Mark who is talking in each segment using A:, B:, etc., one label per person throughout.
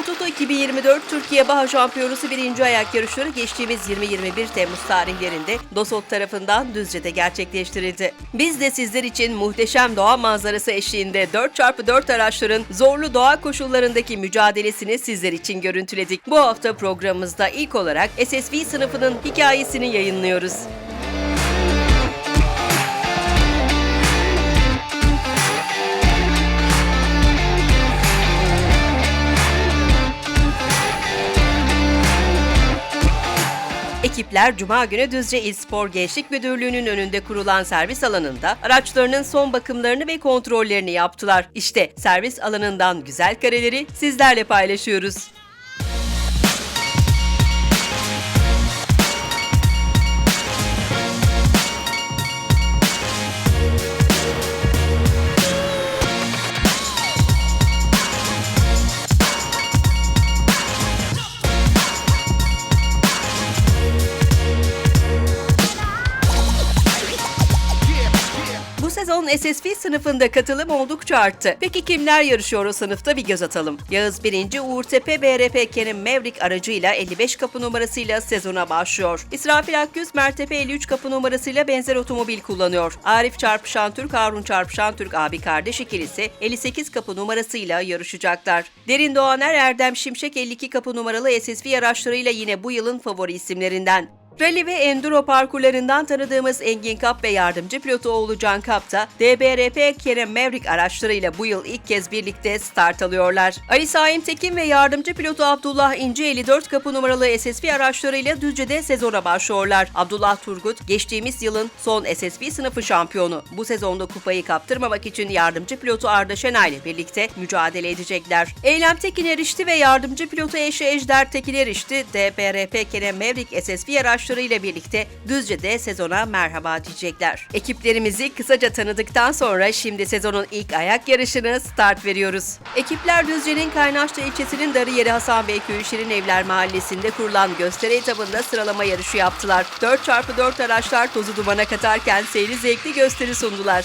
A: seyirciler. Spor Toto 2024 Türkiye Baha Şampiyonası 1. ayak yarışları geçtiğimiz 20-21 Temmuz tarihlerinde DOSOT tarafından Düzce'de gerçekleştirildi. Biz de sizler için muhteşem doğa manzarası eşliğinde 4x4 araçların zorlu doğa koşullarındaki mücadelesini sizler için görüntüledik. Bu hafta programımızda ilk olarak SSV sınıfının hikayesini yayınlıyoruz. Ekipler Cuma günü Düzce İl Spor Gençlik Müdürlüğü'nün önünde kurulan servis alanında araçlarının son bakımlarını ve kontrollerini yaptılar. İşte servis alanından güzel kareleri sizlerle paylaşıyoruz. SSV sınıfında katılım oldukça arttı. Peki kimler yarışıyor o sınıfta bir göz atalım. Yağız 1. Uğur Tepe BRP Kerim Maverick aracıyla 55 kapı numarasıyla sezona başlıyor. İsrafil Akgüz Mertepe 53 kapı numarasıyla benzer otomobil kullanıyor. Arif Çarpışan Türk, Harun Çarpışan Türk abi kardeş ikilisi 58 kapı numarasıyla yarışacaklar. Derin Doğaner Erdem Şimşek 52 kapı numaralı SSV araçlarıyla yine bu yılın favori isimlerinden. Rally ve enduro parkurlarından tanıdığımız Engin Kap ve yardımcı pilotu Oğlu Can Kap da DBRP Kerem Maverick araçlarıyla bu yıl ilk kez birlikte start alıyorlar. Ali Saim Tekin ve yardımcı pilotu Abdullah İnce 54 kapı numaralı SSV araçlarıyla Düzce'de sezona başlıyorlar. Abdullah Turgut geçtiğimiz yılın son SSV sınıfı şampiyonu. Bu sezonda kupayı kaptırmamak için yardımcı pilotu Arda Şenay ile birlikte mücadele edecekler. Eylem Tekin erişti ve yardımcı pilotu eşi Ejder Tekin erişti. DBRP Kerem Maverick SSV araçlarıyla birlikte Düzce'de sezona merhaba diyecekler. Ekiplerimizi kısaca tanıdıktan sonra şimdi sezonun ilk ayak yarışını start veriyoruz. Ekipler Düzce'nin Kaynaşlı ilçesinin Darıyeri Hasan Bey Köyü Şirin Evler Mahallesi'nde kurulan gösteri etabında sıralama yarışı yaptılar. 4x4 araçlar tozu dumana katarken seyri zevkli gösteri sundular.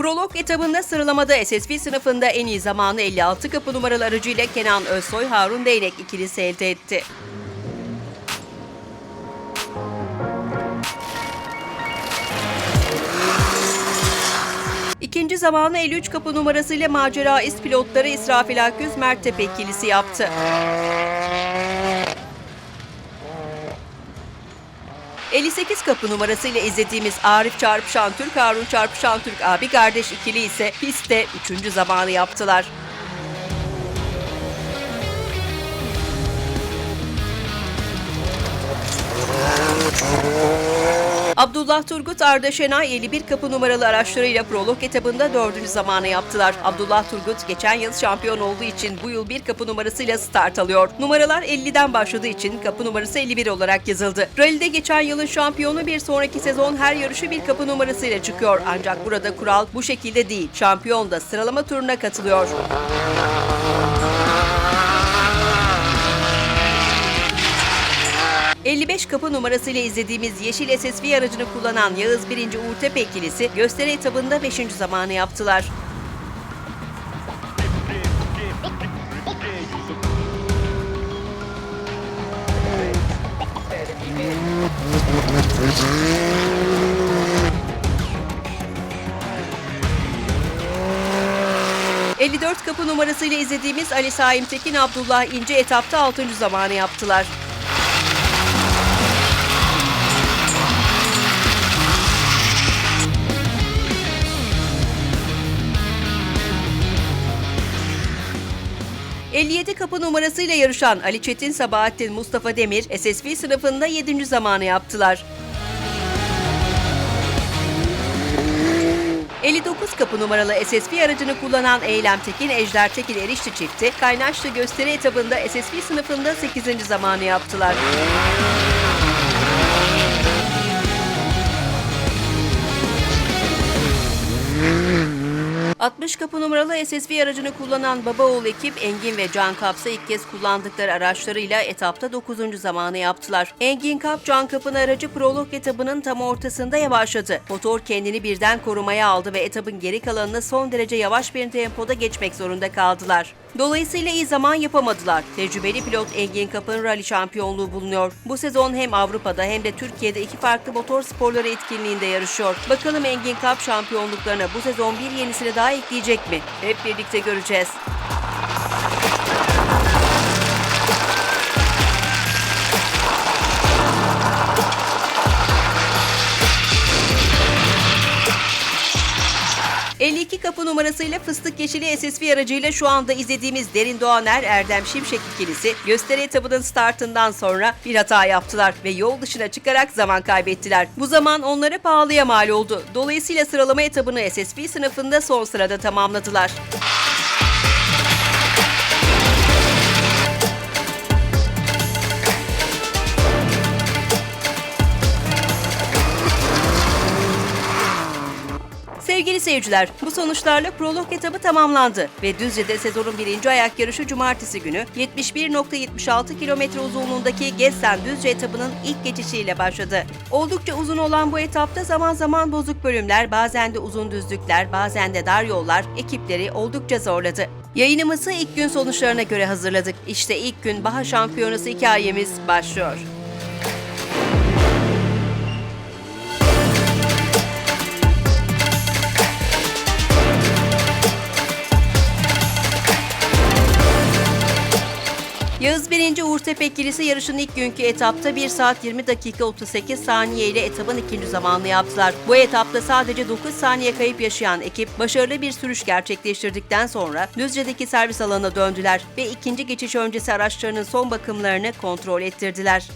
A: Prolog etabında sıralamada SSV sınıfında en iyi zamanı 56 kapı numaralı aracıyla Kenan Özsoy, Harun Değnek ikilisi elde etti. İkinci zamanı 53 kapı numarasıyla macera ist pilotları İsrafil Akgüz Merttepe ikilisi yaptı. ...58 kapı numarasıyla izlediğimiz Arif Çarpışan Türk, Harun Çarpışan Türk abi kardeş ikili ise pistte 3. zamanı yaptılar. Abdullah Turgut Arda Şenay 51 kapı numaralı araçlarıyla prolog etabında dördüncü zamanı yaptılar. Abdullah Turgut geçen yıl şampiyon olduğu için bu yıl bir kapı numarasıyla start alıyor. Numaralar 50'den başladığı için kapı numarası 51 olarak yazıldı. Rally'de geçen yılın şampiyonu bir sonraki sezon her yarışı bir kapı numarasıyla çıkıyor. Ancak burada kural bu şekilde değil. Şampiyon da sıralama turuna katılıyor. ...55 kapı numarasıyla izlediğimiz Yeşil SSV aracını kullanan Yağız 1. Uğur Tepe ikilisi... ...gösteri etabında 5. zamanı yaptılar. ...54 kapı numarasıyla izlediğimiz Ali Saim Tekin Abdullah İnce etapta 6. zamanı yaptılar. ...57 kapı numarasıyla yarışan Ali Çetin Sabahattin Mustafa Demir... ...SSV sınıfında 7. zamanı yaptılar. 59 kapı numaralı SSV aracını kullanan Eylem Tekin, Ejder Tekin Erişti çifti, Kaynaşlı gösteri etabında SSV sınıfında 8. zamanı yaptılar. 60 kapı numaralı SSV aracını kullanan baba oğul ekip Engin ve Can Kapsa ilk kez kullandıkları araçlarıyla etapta 9. zamanı yaptılar. Engin Kap, Can Kap'ın aracı prolog etabının tam ortasında yavaşladı. Motor kendini birden korumaya aldı ve etabın geri kalanını son derece yavaş bir tempoda geçmek zorunda kaldılar. Dolayısıyla iyi zaman yapamadılar. Tecrübeli pilot Engin Kap'ın rally şampiyonluğu bulunuyor. Bu sezon hem Avrupa'da hem de Türkiye'de iki farklı motor sporları etkinliğinde yarışıyor. Bakalım Engin Kap şampiyonluklarına bu sezon bir yenisini daha ekleyecek mi? Hep birlikte göreceğiz. ...52 kapı numarasıyla fıstık yeşili SSV aracıyla şu anda izlediğimiz Derin Doğaner Erdem Şimşek ikilisi... ...gösteri etabının startından sonra bir hata yaptılar... ...ve yol dışına çıkarak zaman kaybettiler. Bu zaman onlara pahalıya mal oldu. Dolayısıyla sıralama etabını SSV sınıfında son sırada tamamladılar. Sevgili seyirciler, bu sonuçlarla prolog etabı tamamlandı ve Düzce'de sezonun birinci ayak yarışı cumartesi günü 71.76 kilometre uzunluğundaki Gessen Düzce etabının ilk geçişiyle başladı. Oldukça uzun olan bu etapta zaman zaman bozuk bölümler, bazen de uzun düzlükler, bazen de dar yollar ekipleri oldukça zorladı. Yayınımızı ilk gün sonuçlarına göre hazırladık. İşte ilk gün Baha Şampiyonası hikayemiz başlıyor. 1. Uğur Tepe ikilisi yarışın ilk günkü etapta 1 saat 20 dakika 38 saniye ile etapın ikinci zamanını yaptılar. Bu etapta sadece 9 saniye kayıp yaşayan ekip başarılı bir sürüş gerçekleştirdikten sonra Düzce'deki servis alanına döndüler ve ikinci geçiş öncesi araçlarının son bakımlarını kontrol ettirdiler.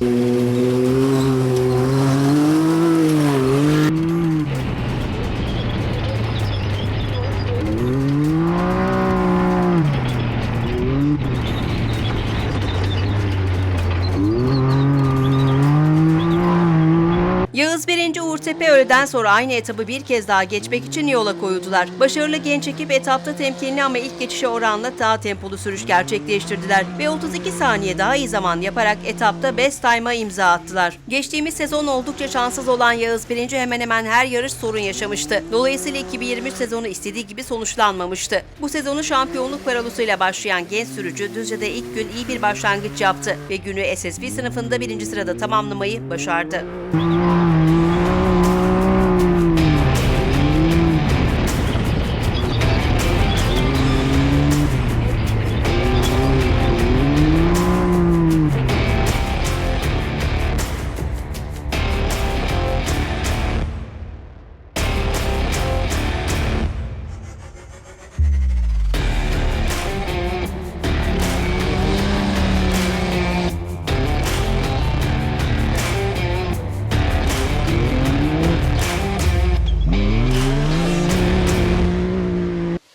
A: Öğleden sonra aynı etabı bir kez daha geçmek için yola koyuldular. Başarılı genç ekip etapta temkinli ama ilk geçişe oranla daha tempolu sürüş gerçekleştirdiler ve 32 saniye daha iyi zaman yaparak etapta best time'a imza attılar. Geçtiğimiz sezon oldukça şanssız olan Yağız 1. hemen hemen her yarış sorun yaşamıştı. Dolayısıyla 2023 sezonu istediği gibi sonuçlanmamıştı. Bu sezonu şampiyonluk paralosuyla başlayan genç sürücü Düzce'de ilk gün iyi bir başlangıç yaptı ve günü SSV sınıfında birinci sırada tamamlamayı başardı.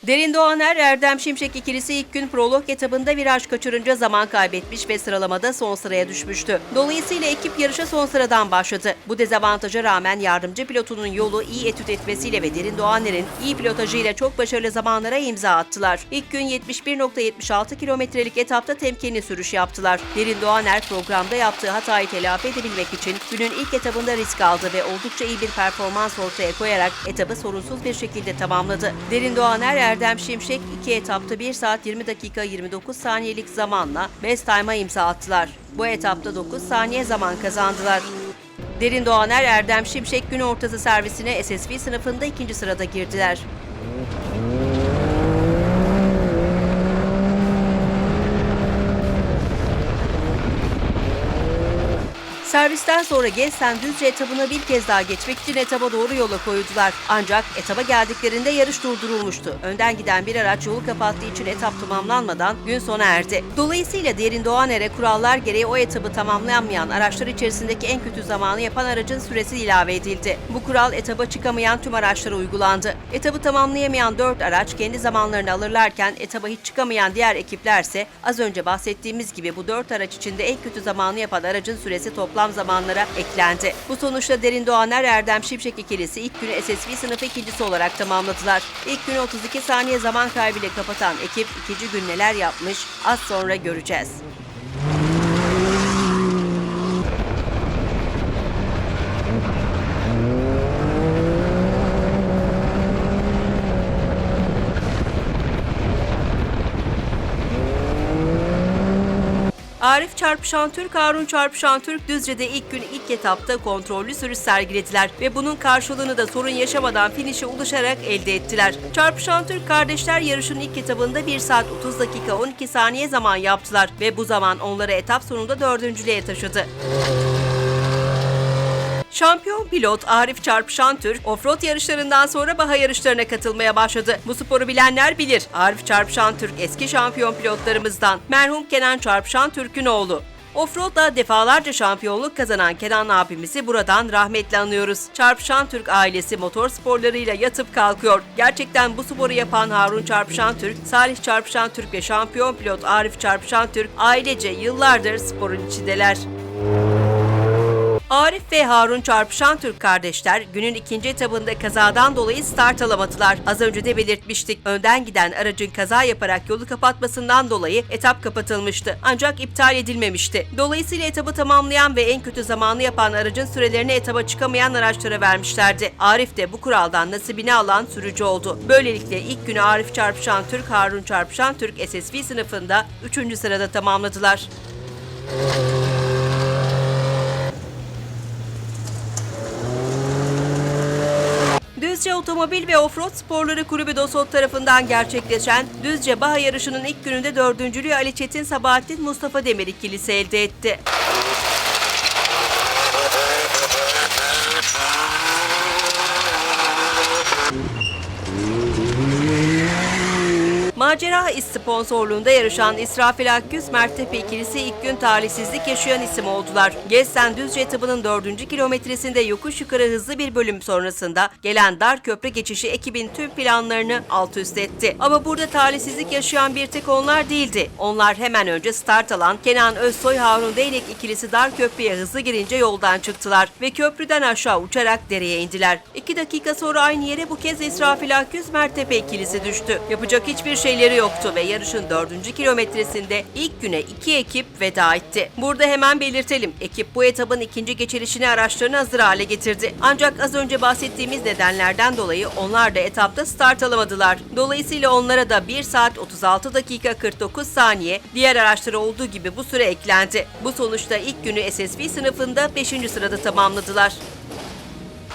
A: Derin Doğaner, Erdem Şimşek ikilisi ilk gün prolog etabında viraj kaçırınca zaman kaybetmiş ve sıralamada son sıraya düşmüştü. Dolayısıyla ekip yarışa son sıradan başladı. Bu dezavantaja rağmen yardımcı pilotunun yolu iyi etüt etmesiyle ve Derin Doğaner'in iyi pilotajıyla çok başarılı zamanlara imza attılar. İlk gün 71.76 kilometrelik etapta temkinli sürüş yaptılar. Derin Doğaner programda yaptığı hatayı telafi edebilmek için günün ilk etabında risk aldı ve oldukça iyi bir performans ortaya koyarak etabı sorunsuz bir şekilde tamamladı. Derin Doğaner, Erdem Şimşek iki etapta 1 saat 20 dakika 29 saniyelik zamanla best time'a imza attılar. Bu etapta 9 saniye zaman kazandılar. Derin Doğaner, Erdem Şimşek gün ortası servisine SSV sınıfında ikinci sırada girdiler. Servisten sonra Gessen Düzce etabına bir kez daha geçmek için etaba doğru yola koyuldular. Ancak etaba geldiklerinde yarış durdurulmuştu. Önden giden bir araç yolu kapattığı için etap tamamlanmadan gün sona erdi. Dolayısıyla Derin Doğaner'e kurallar gereği o etabı tamamlayamayan araçlar içerisindeki en kötü zamanı yapan aracın süresi ilave edildi. Bu kural etaba çıkamayan tüm araçlara uygulandı. Etabı tamamlayamayan 4 araç kendi zamanlarını alırlarken etaba hiç çıkamayan diğer ekiplerse az önce bahsettiğimiz gibi bu 4 araç içinde en kötü zamanı yapan aracın süresi toplam toplam zamanlara eklendi. Bu sonuçta Derin Doğaner Erdem Şimşek ikilisi ilk günü SSV sınıfı ikincisi olarak tamamladılar. İlk günü 32 saniye zaman kaybıyla kapatan ekip ikinci gün neler yapmış az sonra göreceğiz. Arif Çarpışan Türk, Harun Çarpışan Türk Düzce'de ilk gün ilk etapta kontrollü sürüş sergilediler ve bunun karşılığını da sorun yaşamadan finişe ulaşarak elde ettiler. Çarpışan Türk kardeşler yarışın ilk etabında 1 saat 30 dakika 12 saniye zaman yaptılar ve bu zaman onları etap sonunda dördüncülüğe taşıdı. Şampiyon pilot Arif Çarpışan Türk, offroad yarışlarından sonra baha yarışlarına katılmaya başladı. Bu sporu bilenler bilir. Arif Çarpışan Türk eski şampiyon pilotlarımızdan. Merhum Kenan Çarpışan Türk'ün oğlu. Offroad'da defalarca şampiyonluk kazanan Kenan abimizi buradan rahmetle anıyoruz. Çarpışan Türk ailesi motor sporlarıyla yatıp kalkıyor. Gerçekten bu sporu yapan Harun Çarpışan Türk, Salih Çarpışan Türk ve şampiyon pilot Arif Çarpışan Türk ailece yıllardır sporun içindeler. Arif ve Harun çarpışan Türk kardeşler günün ikinci etabında kazadan dolayı start alamadılar. Az önce de belirtmiştik. Önden giden aracın kaza yaparak yolu kapatmasından dolayı etap kapatılmıştı. Ancak iptal edilmemişti. Dolayısıyla etabı tamamlayan ve en kötü zamanı yapan aracın sürelerini etaba çıkamayan araçlara vermişlerdi. Arif de bu kuraldan nasibini alan sürücü oldu. Böylelikle ilk günü Arif çarpışan Türk, Harun çarpışan Türk SSV sınıfında 3. sırada tamamladılar. Düzce Otomobil ve Offroad Sporları Kulübü DOSOT tarafından gerçekleşen Düzce Baha yarışının ilk gününde dördüncülüğü Ali Çetin Sabahattin Mustafa Demir ikilisi elde etti. Macera İz sponsorluğunda yarışan İsrafil Akgüz Merttepe ikilisi ilk gün talihsizlik yaşayan isim oldular. Gezsen Düzce etabının 4. kilometresinde yokuş yukarı hızlı bir bölüm sonrasında gelen dar köprü geçişi ekibin tüm planlarını alt üst etti. Ama burada talihsizlik yaşayan bir tek onlar değildi. Onlar hemen önce start alan Kenan Özsoy Harun Değnek ikilisi dar köprüye hızlı girince yoldan çıktılar ve köprüden aşağı uçarak dereye indiler. İki dakika sonra aynı yere bu kez İsrafil Akgüz Merttepe ikilisi düştü. Yapacak hiçbir şeyleri yoktu ve yarışın dördüncü kilometresinde ilk güne iki ekip veda etti. Burada hemen belirtelim. Ekip bu etabın ikinci geçilişini araçlarını hazır hale getirdi. Ancak az önce bahsettiğimiz nedenlerden dolayı onlar da etapta start alamadılar. Dolayısıyla onlara da 1 saat 36 dakika 49 saniye diğer araçlara olduğu gibi bu süre eklendi. Bu sonuçta ilk günü SSV sınıfında 5. sırada tamamladılar.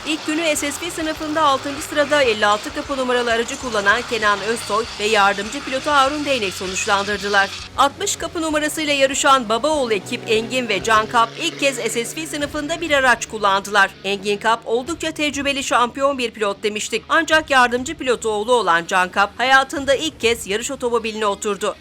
A: İlk günü SSV sınıfında 6. sırada 56 kapı numaralı aracı kullanan Kenan Özsoy ve yardımcı pilotu Harun Değnek sonuçlandırdılar. 60 kapı numarasıyla yarışan Babaoğlu ekip Engin ve Can Kap ilk kez SSV sınıfında bir araç kullandılar. Engin Kap oldukça tecrübeli şampiyon bir pilot demiştik. Ancak yardımcı pilotu oğlu olan Can Kap hayatında ilk kez yarış otomobiline oturdu.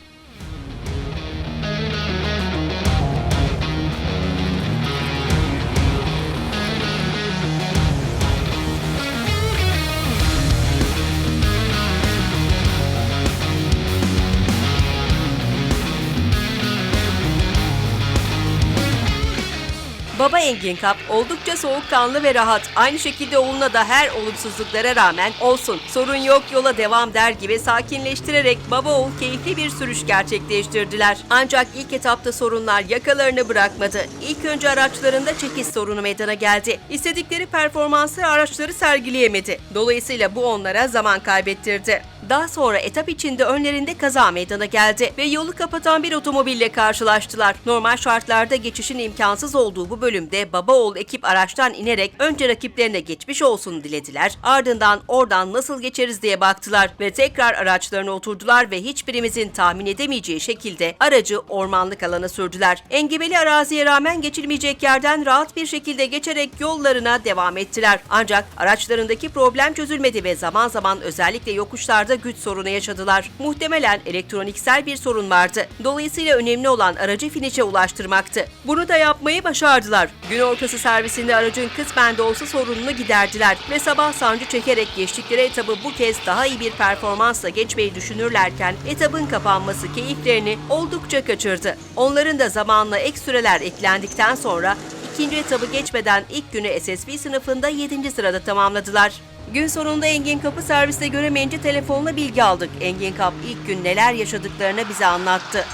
A: Baba Engin Kap oldukça soğukkanlı ve rahat. Aynı şekilde oğluna da her olumsuzluklara rağmen olsun sorun yok yola devam der gibi sakinleştirerek baba oğul keyifli bir sürüş gerçekleştirdiler. Ancak ilk etapta sorunlar yakalarını bırakmadı. İlk önce araçlarında çekiş sorunu meydana geldi. İstedikleri performansı araçları sergileyemedi. Dolayısıyla bu onlara zaman kaybettirdi. Daha sonra etap içinde önlerinde kaza meydana geldi ve yolu kapatan bir otomobille karşılaştılar. Normal şartlarda geçişin imkansız olduğu bu bölümde baba oğul ekip araçtan inerek önce rakiplerine geçmiş olsun dilediler. Ardından oradan nasıl geçeriz diye baktılar ve tekrar araçlarına oturdular ve hiçbirimizin tahmin edemeyeceği şekilde aracı ormanlık alana sürdüler. Engebeli araziye rağmen geçilmeyecek yerden rahat bir şekilde geçerek yollarına devam ettiler. Ancak araçlarındaki problem çözülmedi ve zaman zaman özellikle yokuşlarda güç sorunu yaşadılar. Muhtemelen elektroniksel bir sorun vardı. Dolayısıyla önemli olan aracı finişe ulaştırmaktı. Bunu da yapmayı başardılar. Gün ortası servisinde aracın kısmen de olsa sorununu giderdiler ve sabah sancı çekerek geçtikleri etabı bu kez daha iyi bir performansla geçmeyi düşünürlerken etabın kapanması keyiflerini oldukça kaçırdı. Onların da zamanla ek süreler eklendikten sonra ikinci etabı geçmeden ilk günü SSV sınıfında 7. sırada tamamladılar. Gün sonunda Engin Kap'ı serviste göremeyince telefonla bilgi aldık. Engin Kap ilk gün neler yaşadıklarını bize anlattı.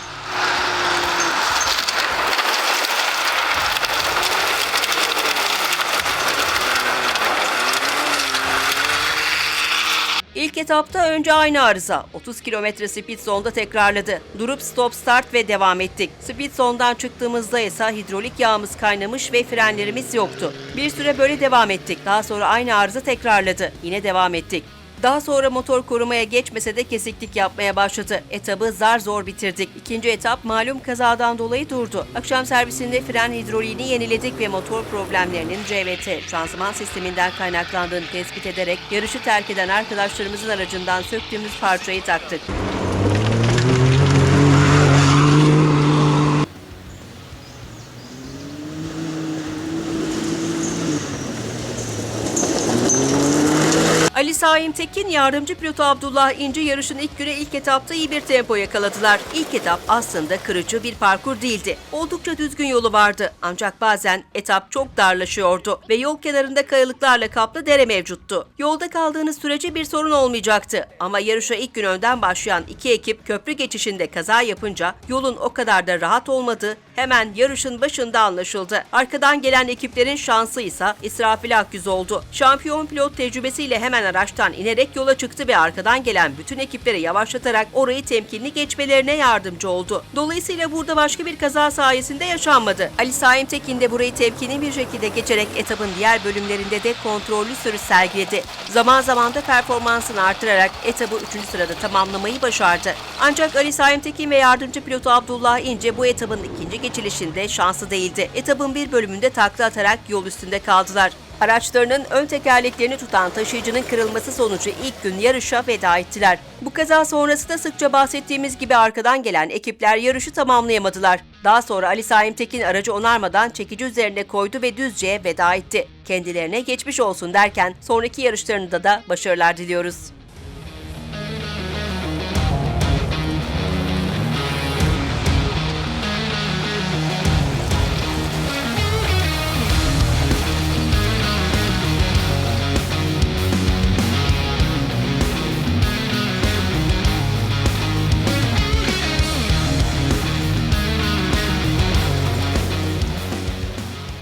A: İlk etapta önce aynı arıza. 30 kilometre speed zone'da tekrarladı. Durup stop start ve devam ettik. Speed zone'dan çıktığımızda ise hidrolik yağımız kaynamış ve frenlerimiz yoktu. Bir süre böyle devam ettik. Daha sonra aynı arıza tekrarladı. Yine devam ettik. Daha sonra motor korumaya geçmese de kesiklik yapmaya başladı. Etabı zar zor bitirdik. İkinci etap malum kazadan dolayı durdu. Akşam servisinde fren hidroliğini yeniledik ve motor problemlerinin CVT, şanzıman sisteminden kaynaklandığını tespit ederek yarışı terk eden arkadaşlarımızın aracından söktüğümüz parçayı taktık. Saim Tekin, yardımcı pilotu Abdullah İnci yarışın ilk güne ilk etapta iyi bir tempo yakaladılar. İlk etap aslında kırıcı bir parkur değildi. Oldukça düzgün yolu vardı. Ancak bazen etap çok darlaşıyordu ve yol kenarında kayalıklarla kaplı dere mevcuttu. Yolda kaldığınız sürece bir sorun olmayacaktı. Ama yarışa ilk gün önden başlayan iki ekip köprü geçişinde kaza yapınca yolun o kadar da rahat olmadığı hemen yarışın başında anlaşıldı. Arkadan gelen ekiplerin şansı ise İsrafil Akyüz oldu. Şampiyon pilot tecrübesiyle hemen araçtan inerek yola çıktı ve arkadan gelen bütün ekipleri yavaşlatarak orayı temkinli geçmelerine yardımcı oldu. Dolayısıyla burada başka bir kaza sayesinde yaşanmadı. Ali Saim Tekin de burayı temkinli bir şekilde geçerek etapın diğer bölümlerinde de kontrollü sürüş sergiledi. Zaman zaman da performansını artırarak etabı 3. sırada tamamlamayı başardı. Ancak Ali Saim Tekin ve yardımcı pilotu Abdullah İnce bu etabın ikinci geçilişinde şanslı değildi. Etabın bir bölümünde takla atarak yol üstünde kaldılar. Araçlarının ön tekerleklerini tutan taşıyıcının kırılması sonucu ilk gün yarışa veda ettiler. Bu kaza sonrası da sıkça bahsettiğimiz gibi arkadan gelen ekipler yarışı tamamlayamadılar. Daha sonra Ali Saim Tekin aracı onarmadan çekici üzerine koydu ve Düzce'ye veda etti. Kendilerine geçmiş olsun derken sonraki yarışlarında da başarılar diliyoruz.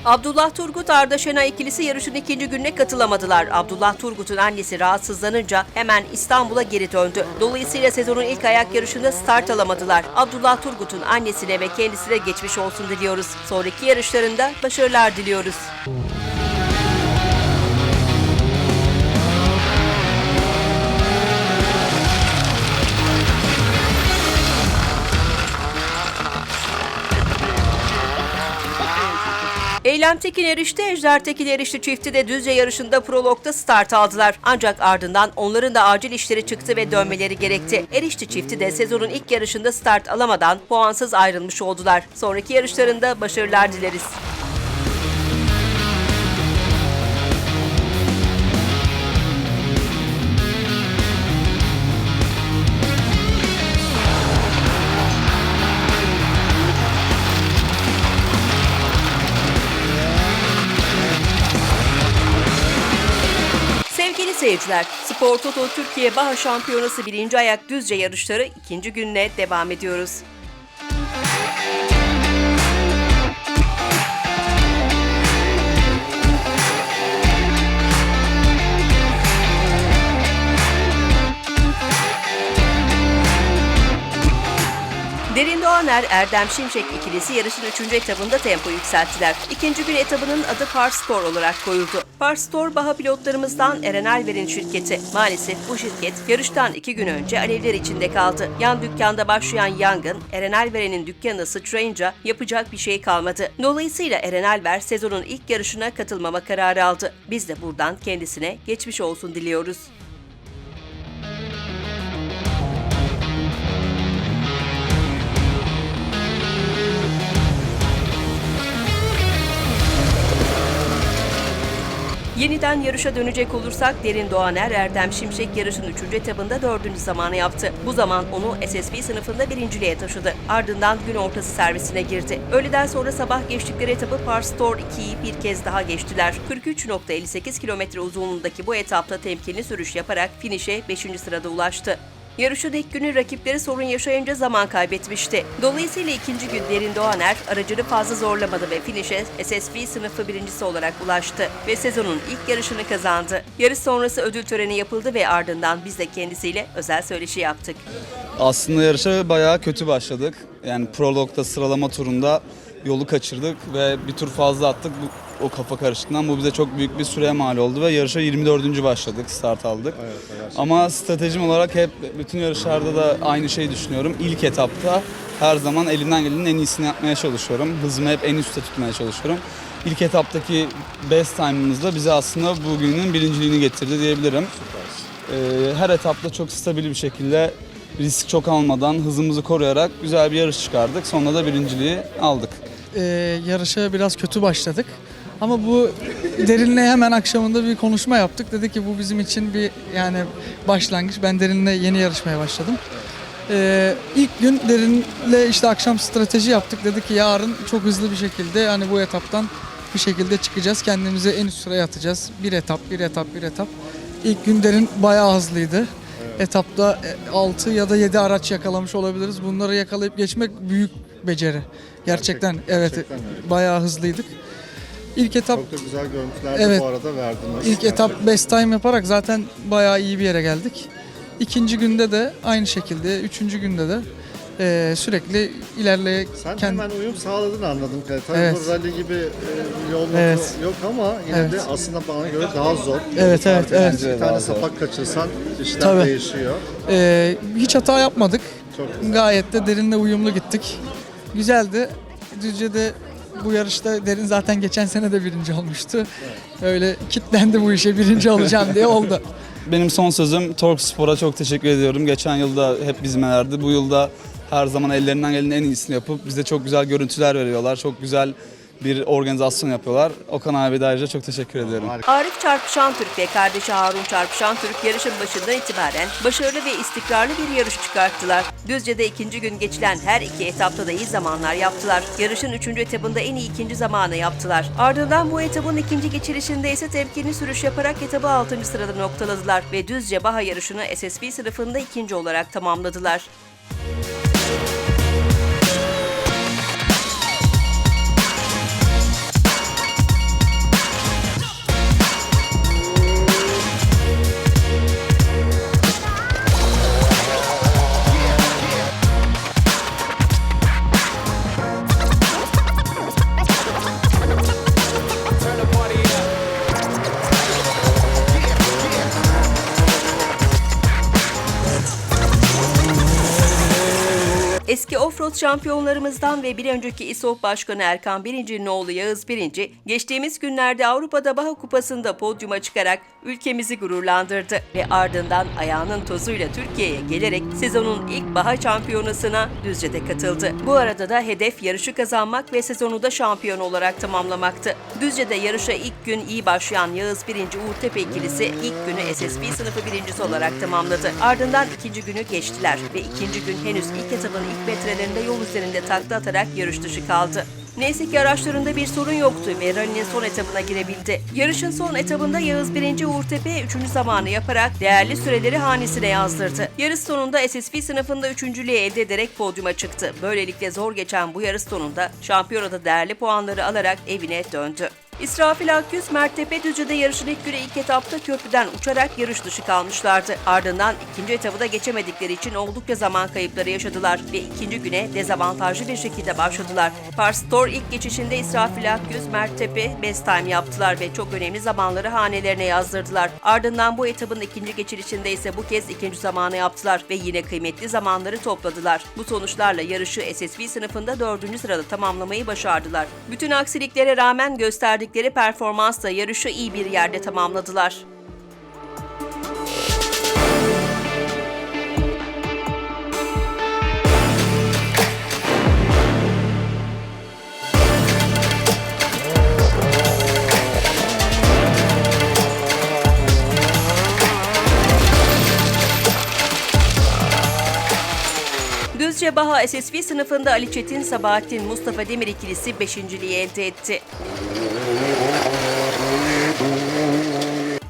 A: Abdullah Turgut Arda Şenay ikilisi yarışın ikinci gününe katılamadılar. Abdullah Turgut'un annesi rahatsızlanınca hemen İstanbul'a geri döndü. Dolayısıyla sezonun ilk ayak yarışında start alamadılar. Abdullah Turgut'un annesine ve kendisine geçmiş olsun diliyoruz. Sonraki yarışlarında başarılar diliyoruz. Eylem Tekin Erişti, Ejder Tekin Erişti çifti de Düzce yarışında prologda start aldılar. Ancak ardından onların da acil işleri çıktı ve dönmeleri gerekti. Erişti çifti de sezonun ilk yarışında start alamadan puansız ayrılmış oldular. Sonraki yarışlarında başarılar dileriz. Seyirciler, Spor Toto Türkiye Baha Şampiyonası 1. Ayak Düzce yarışları ikinci gününe devam ediyoruz. Derin Doğaner, Erdem Şimşek ikilisi yarışın 3. etabında tempo yükselttiler. İkinci gün etabının adı Parstor olarak koyuldu. Parstor, Baha pilotlarımızdan Eren Alver'in şirketi. Maalesef bu şirket yarıştan iki gün önce alevler içinde kaldı. Yan dükkanda başlayan yangın, Eren Alver'in dükkanı sıçrayınca yapacak bir şey kalmadı. Dolayısıyla Eren Alver sezonun ilk yarışına katılmama kararı aldı. Biz de buradan kendisine geçmiş olsun diliyoruz. Yeniden yarışa dönecek olursak Derin Doğaner Erdem Şimşek yarışın 3. etabında 4. zamanı yaptı. Bu zaman onu SSB sınıfında birinciliğe taşıdı. Ardından gün ortası servisine girdi. Öğleden sonra sabah geçtikleri etabı Parstor 2'yi bir kez daha geçtiler. 43.58 kilometre uzunluğundaki bu etapta temkinli sürüş yaparak finişe 5. sırada ulaştı. Yarışın ilk günü rakipleri sorun yaşayınca zaman kaybetmişti. Dolayısıyla ikinci gün Derin Doğaner aracını fazla zorlamadı ve finişe SSV sınıfı birincisi olarak ulaştı ve sezonun ilk yarışını kazandı. Yarış sonrası ödül töreni yapıldı ve ardından biz de kendisiyle özel söyleşi yaptık.
B: Aslında yarışa bayağı kötü başladık. Yani prologda sıralama turunda yolu kaçırdık ve bir tur fazla attık o kafa karışıklığından. Bu bize çok büyük bir süreye mal oldu ve yarışa 24. başladık, start aldık. Ama stratejim olarak hep bütün yarışlarda da aynı şeyi düşünüyorum. İlk etapta her zaman elimden gelenin en iyisini yapmaya çalışıyorum. Hızımı hep en üstte tutmaya çalışıyorum. İlk etaptaki best time'ımız da bize aslında bugünün birinciliğini getirdi diyebilirim. Ee, her etapta çok stabil bir şekilde risk çok almadan hızımızı koruyarak güzel bir yarış çıkardık. Sonunda da birinciliği aldık.
C: Ee, yarışa biraz kötü başladık. Ama bu Derin'le hemen akşamında bir konuşma yaptık. Dedi ki bu bizim için bir yani başlangıç. Ben Derin'le yeni yarışmaya başladım. Ee, ilk gün Derin'le işte akşam strateji yaptık. Dedi ki yarın çok hızlı bir şekilde hani bu etaptan bir şekilde çıkacağız. Kendimizi en üst sıraya atacağız. Bir etap, bir etap, bir etap. İlk gün Derin bayağı hızlıydı. Etapta 6 ya da 7 araç yakalamış olabiliriz. Bunları yakalayıp geçmek büyük beceri. Gerçekten, evet
D: gerçekten öyle.
C: bayağı hızlıydık. İlk etap
D: Çok da güzel görüntüler de
C: Evet.
D: bu arada verdiniz.
C: ilk etap best time yaparak zaten bayağı iyi bir yere geldik. İkinci günde de aynı şekilde, üçüncü günde de eee, sürekli ilerleye
D: Sen
C: kend-
D: hemen uyum sağladın anladım. Tabii
C: Evet.
D: bu rally gibi e, yol notu
C: Evet.
D: yok ama yine
C: Evet.
D: de aslında bana göre daha zor.
C: Evet, evet, evet.
D: Bir tane sapak kaçırsan işler
C: Tabii.
D: değişiyor.
C: Eee, hiç hata yapmadık.
D: Çok güzel.
C: Gayet de derinle uyumlu gittik. Güzeldi. Düzce'de bu yarışta Derin zaten geçen sene de birinci olmuştu. Öyle kitlendi bu işe birinci olacağım diye oldu.
B: Benim son sözüm Tork Spor'a çok teşekkür ediyorum. Geçen yılda hep bizimlerdi. Bu yılda her zaman ellerinden gelenin en iyisini yapıp bize çok güzel görüntüler veriyorlar. Çok güzel bir organizasyon yapıyorlar. Okan abi de ayrıca çok teşekkür ediyorum.
A: Arif Çarpışan Türk ve kardeşi Harun Çarpışan Türk yarışın başından itibaren başarılı ve istikrarlı bir yarış çıkarttılar. Düzce'de ikinci gün geçilen her iki etapta da iyi zamanlar yaptılar. Yarışın üçüncü etabında en iyi ikinci zamanı yaptılar. Ardından bu etabın ikinci geçilişinde ise temkinli sürüş yaparak etabı 6. sırada noktaladılar ve Düzce Baha yarışını SSB sınıfında ikinci olarak tamamladılar. Eski offroad şampiyonlarımızdan ve bir önceki İSOP Başkanı Erkan Birinci'nin oğlu Yağız Birinci, geçtiğimiz günlerde Avrupa'da Baha Kupası'nda podyuma çıkarak ülkemizi gururlandırdı ve ardından ayağının tozuyla Türkiye'ye gelerek sezonun ilk Baha şampiyonasına Düzce'de katıldı. Bu arada da hedef yarışı kazanmak ve sezonu da şampiyon olarak tamamlamaktı. Düzce'de yarışa ilk gün iyi başlayan Yağız Birinci Uğur Tepe ikilisi ilk günü SSB sınıfı birincisi olarak tamamladı. Ardından ikinci günü geçtiler ve ikinci gün henüz ilk etabın ilk metrelerinde yol üzerinde takla atarak yarış dışı kaldı. Neyse ki araçlarında bir sorun yoktu ve rally'nin son etabına girebildi. Yarışın son etabında Yağız 1. Uğur Tepe 3. zamanı yaparak değerli süreleri hanesine yazdırdı. Yarış sonunda SSV sınıfında üçüncülüğü elde ederek podyuma çıktı. Böylelikle zor geçen bu yarış sonunda şampiyonada değerli puanları alarak evine döndü. İsrafil Akyüz, Merttepe Düzce'de yarışın ilk günü ilk etapta köprüden uçarak yarış dışı kalmışlardı. Ardından ikinci etabı da geçemedikleri için oldukça zaman kayıpları yaşadılar ve ikinci güne dezavantajlı bir şekilde başladılar. Parstor ilk geçişinde İsrafil Akyüz, Merttepe best time yaptılar ve çok önemli zamanları hanelerine yazdırdılar. Ardından bu etabın ikinci geçilişinde ise bu kez ikinci zamanı yaptılar ve yine kıymetli zamanları topladılar. Bu sonuçlarla yarışı SSV sınıfında dördüncü sırada tamamlamayı başardılar. Bütün aksiliklere rağmen gösterdikleri performansla yarışı iyi bir yerde tamamladılar. Gözce Baha SSV sınıfında Ali Çetin, Sabahattin, Mustafa Demir ikilisi beşinciliği elde etti.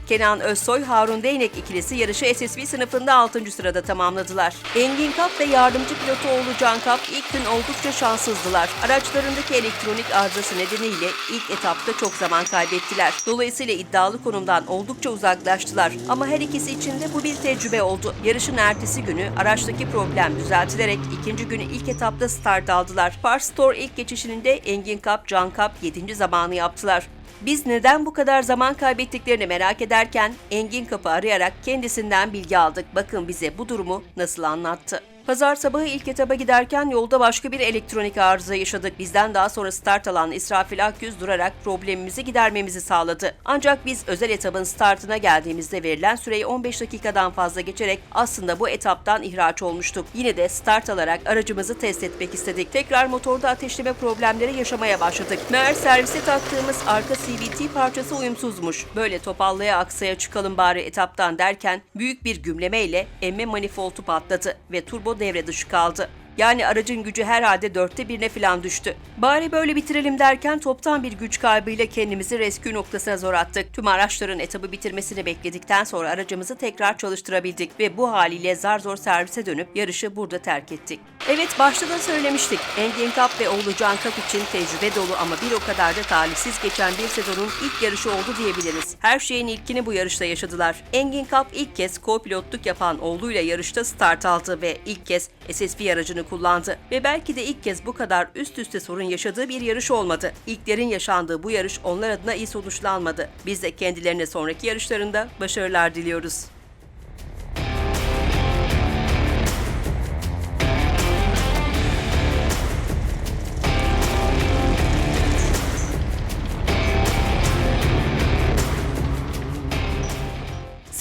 A: Kenan Özsoy, Harun Değnek ikilisi yarışı SSV sınıfında 6. sırada tamamladılar. Engin Kap ve yardımcı pilotu oğlu Can Kap ilk gün oldukça şanssızdılar. Araçlarındaki elektronik arızası nedeniyle ilk etapta çok zaman kaybettiler. Dolayısıyla iddialı konumdan oldukça uzaklaştılar. Ama her ikisi için de bu bir tecrübe oldu. Yarışın ertesi günü araçtaki problem düzeltilerek ikinci günü ilk etapta start aldılar. Far Store ilk geçişinde Engin Kap, Can Kap 7. zamanı yaptılar. Biz neden bu kadar zaman kaybettiklerini merak ederken Engin Kap'ı arayarak kendisinden bilgi aldık. Bakın bize bu durumu nasıl anlattı. Pazar sabahı ilk etaba giderken yolda başka bir elektronik arıza yaşadık. Bizden daha sonra start alan İsrafil Akyüz durarak problemimizi gidermemizi sağladı. Ancak biz özel etabın startına geldiğimizde verilen süreyi 15 dakikadan fazla geçerek aslında bu etaptan ihraç olmuştuk. Yine de start alarak aracımızı test etmek istedik. Tekrar motorda ateşleme problemleri yaşamaya başladık. Meğer servise taktığımız arka CVT parçası uyumsuzmuş. Böyle topallaya aksaya çıkalım bari etaptan derken büyük bir gümlemeyle emme manifoldu patladı ve turbo devre dışı kaldı. Yani aracın gücü herhalde dörtte birine falan düştü. Bari böyle bitirelim derken toptan bir güç kaybıyla kendimizi rescue noktasına zor attık. Tüm araçların etabı bitirmesini bekledikten sonra aracımızı tekrar çalıştırabildik ve bu haliyle zar zor servise dönüp yarışı burada terk ettik. Evet başta da söylemiştik. Engin Kap ve oğlu Can Kap için tecrübe dolu ama bir o kadar da talihsiz geçen bir sezonun ilk yarışı oldu diyebiliriz. Her şeyin ilkini bu yarışta yaşadılar. Engin Kap ilk kez co-pilotluk yapan oğluyla yarışta start aldı ve ilk kez SSV aracını kullandı. Ve belki de ilk kez bu kadar üst üste sorun yaşadığı bir yarış olmadı. İlklerin yaşandığı bu yarış onlar adına iyi sonuçlanmadı. Biz de kendilerine sonraki yarışlarında başarılar diliyoruz.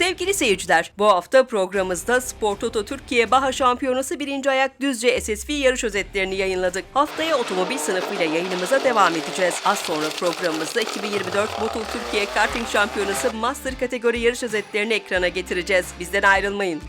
A: Sevgili seyirciler, bu hafta programımızda Spor Toto Türkiye Baha Şampiyonası 1. Ayak Düzce SSV yarış özetlerini yayınladık. Haftaya otomobil sınıfıyla yayınımıza devam edeceğiz. Az sonra programımızda 2024 Motul Türkiye Karting Şampiyonası Master kategori yarış özetlerini ekrana getireceğiz. Bizden ayrılmayın.